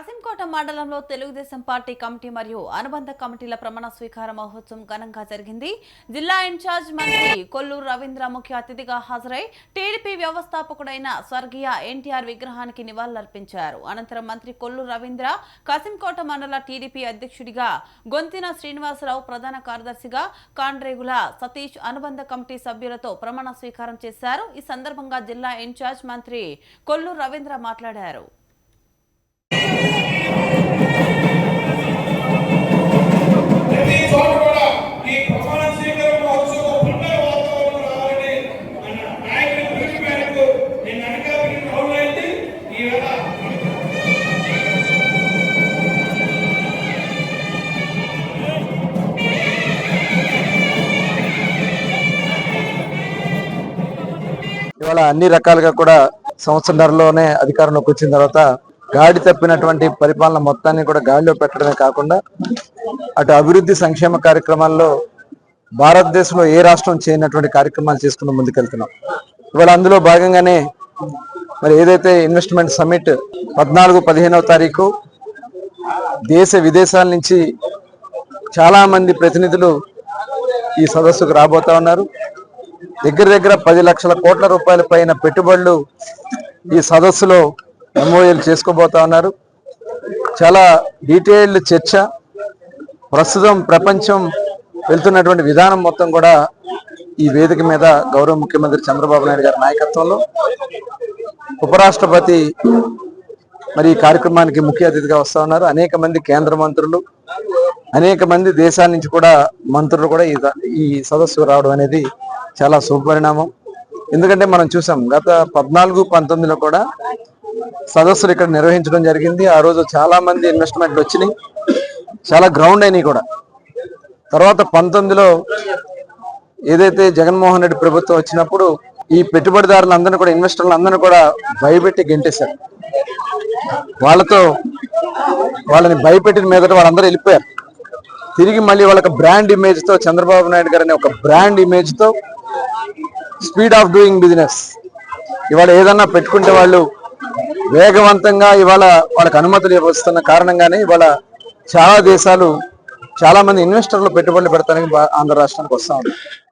కాసింకోట మండలంలో Telugu Desam party committee మరియు అనుబంధ కమిటీల ప్రమాణ స్వీకార మహోత్సవం ఘనంగా జరిగింది. జిల్లా ఇన్ఛార్జ్ మంత్రి కొల్లూరు రవీంద్ర ముఖ్య అతిథిగా హాజరై టీడీపీ వ్యవస్థాపకుడైన స్వర్గీయ ఎన్టీఆర్ విగ్రహానికి నివాళులర్పించారు. అనంతరం మంత్రి కొల్లూరు రవీంద్ర కాసింకోట మండల టీడీపీ అధ్యక్షుడిగా గొంతిన శ్రీనివాసరావు ప్రధాన కార్యదర్శిగా కాండ్రేగుల సతీష్ అనుబంధ కమిటీ సభ్యులతో ప్రమాణ స్వీకారం చేశారు. ఈ సందర్భంగా జిల్లా ఇన్ఛార్జ్ మంత్రి కొల్లూరు రవీంద్ర మాట్లాడారు. ఇవాళ అన్ని రకాలుగా కూడా సంవత్సరంలోనే అధికారంలోకి వచ్చిన తర్వాత గాడి తప్పినటువంటి పరిపాలన మొత్తాన్ని కూడా గాడిలో పెట్టడమే కాకుండా అటు అభివృద్ధి సంక్షేమ కార్యక్రమాల్లో భారతదేశంలో ఏ రాష్ట్రం చేయనటువంటి కార్యక్రమాలు చేసుకుని ముందుకెళ్తున్నాం. ఇవాళ అందులో భాగంగానే మరి ఏదైతే ఇన్వెస్ట్మెంట్ సమ్మిట్ పద్నాలుగు పదిహేనవ తారీఖు దేశ విదేశాల నుంచి చాలా మంది ప్రతినిధులు ఈ సదస్సుకు రాబోతా ఉన్నారు. దగ్గర దగ్గర పది లక్షల కోట్ల రూపాయల పైన పెట్టుబడులు ఈ సదస్సులో ఎంఓఏలు చేసుకోబోతా ఉన్నారు. చాలా డీటెయిల్డ్ చర్చ. ప్రస్తుతం ప్రపంచం వెళ్తున్నటువంటి విధానం మొత్తం కూడా ఈ వేదిక మీద గౌరవ ముఖ్యమంత్రి చంద్రబాబు నాయుడు గారి నాయకత్వంలో. ఉపరాష్ట్రపతి మరి ఈ కార్యక్రమానికి ముఖ్య అతిథిగా వస్తూ ఉన్నారు. అనేక మంది కేంద్ర మంత్రులు అనేక మంది దేశాల నుంచి కూడా మంత్రులు కూడా ఈ ఈ సదస్సు రావడం అనేది చాలా శుభపరిణామం ఎందుకంటే మనం చూసాం గత పద్నాలుగు పంతొమ్మిదిలో కూడా సదస్సులు ఇక్కడ నిర్వహించడం జరిగింది. ఆ రోజు చాలా మంది ఇన్వెస్ట్మెంట్లు వచ్చినాయి. చాలా గ్రౌండ్ అయినాయి కూడా. తర్వాత పంతొమ్మిదిలో ఏదైతే జగన్మోహన్ రెడ్డి ప్రభుత్వం వచ్చినప్పుడు ఈ పెట్టుబడిదారులందరినీ కూడా ఇన్వెస్టర్లు అందరినీ కూడా భయపెట్టి గెంటేశారు. వాళ్ళతో వాళ్ళని భయపెట్టిన మీదట వాళ్ళందరూ వెళ్ళిపోయారు. తిరిగి మళ్ళీ వాళ్ళకి బ్రాండ్ ఇమేజ్తో చంద్రబాబు నాయుడు గారు అనే ఒక బ్రాండ్ ఇమేజ్తో స్పీడ్ ఆఫ్ డూయింగ్ బిజినెస్. ఇవాళ ఏదన్నా పెట్టుకుంటే వాళ్ళు వేగవంతంగా ఇవాళ వాళ్ళకి అనుమతులు వస్తున్న కారణంగానే ఇవాళ చాలా దేశాలు చాలా మంది ఇన్వెస్టర్లు పెట్టుబడులు పెడతానికి ఆంధ్ర రాష్ట్రానికి వస్తా